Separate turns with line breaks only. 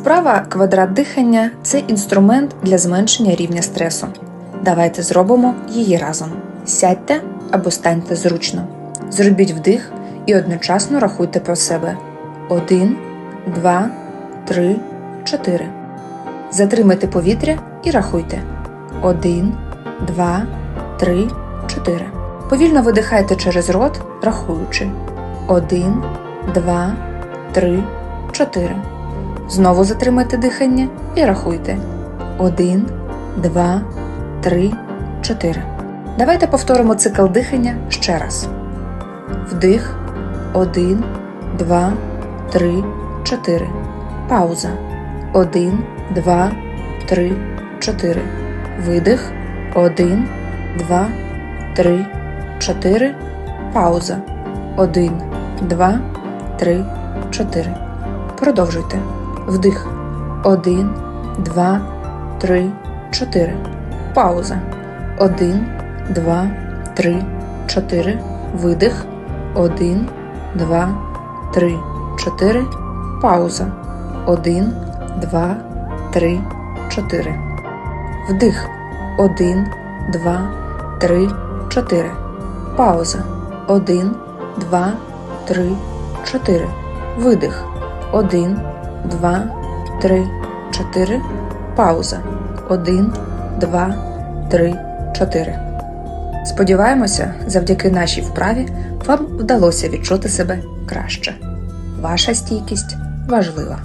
Вправа квадрат дихання це інструмент для зменшення рівня стресу. Давайте зробимо її разом. Сядьте або станьте зручно. Зробіть вдих і одночасно рахуйте про себе. Один, два, три, чотири. Затримайте повітря і рахуйте. Один, два, три, чотири. Повільно видихайте через рот, рахуючи. Один, два, три, чотири. Знову затримайте дихання і рахуйте. Один, два, три, чотири. Давайте повторимо цикл дихання ще раз. Вдих. Один, два, три, чотири. Пауза. Один, два, три, чотири. Видих. Один, два, три, чотири. Пауза. Один, два, три, чотири. Продовжуйте. Вдих. Один, два, три, чотири. Пауза. Один, два, три, чотири. Видих. Один, два, три, чотири. Пауза. Один, два, три, чотири. Вдих. Один, два, три, чотири. Пауза. Один, два, три, чотири. Видих. Один, два, три, чотири. Пауза. Один, два, три, чотири. Сподіваємося, завдяки нашій вправі вам вдалося відчути себе краще. Ваша стійкість важлива.